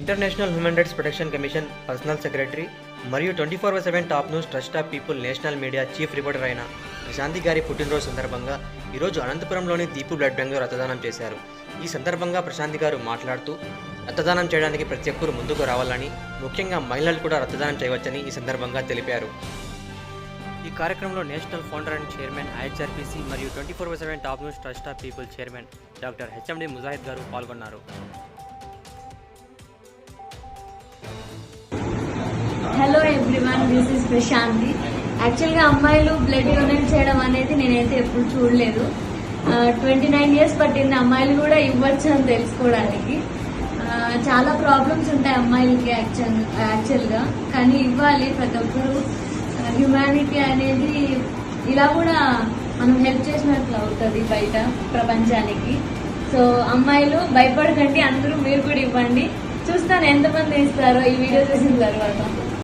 International human rights protection commission personal secretary మరియు twenty four by seven top news trust of people national media chief reporter అయిన ప్రశాంతి గారి పుట్టినరోజు సందర్భంగా ఈరోజు అనంతపురంలోని Deepu blood bank రక్తదానం చేశారు. ఈ సందర్భంగా ప్రశాంతి గారు మాట్లాడుతూ రక్తదానం చేయడానికి ప్రతి ఒక్కరు ముందుకు రావాలని ముఖ్యంగా మహిళలు కూడా రక్తదానం చేయవచ్చని ఈ సందర్భంగా తెలిపారు. ఈ కార్యక్రమంలో national founder and chairman IHRPC మరియు twenty four by seven top news trust of people chairman doctor HMD Mujahid గారు పాల్గొన్నారు. ఎవ్రీవన్ దిస్ ఇస్ ప్రశాంతి యాక్చువల్గా అమ్మాయిలు బ్లడ్ డొనేట్ చేయడం అనేది నేనైతే ఎప్పుడు చూడలేదు. ట్వంటీ నైన్ ఇయర్స్ పట్టింది అమ్మాయిలు కూడా ఇవ్వచ్చు అని తెలుసుకోవడానికి. చాలా ప్రాబ్లమ్స్ ఉంటాయి అమ్మాయిలకి యాక్చువల్ యాక్చువల్గా కానీ ఇవ్వాలి ప్రతి ఒక్కరు. హ్యుమానిటీ అనేది ఇలా కూడా మనం హెల్ప్ చేసినట్లు అవుతుంది బయట ప్రపంచానికి. సో అమ్మాయిలు భయపడకండి అందరూ మీరు కూడా ఇవ్వండి. చూస్తాను ఎంతమంది ఇస్తారో ఈ వీడియో చూసిన తర్వాత.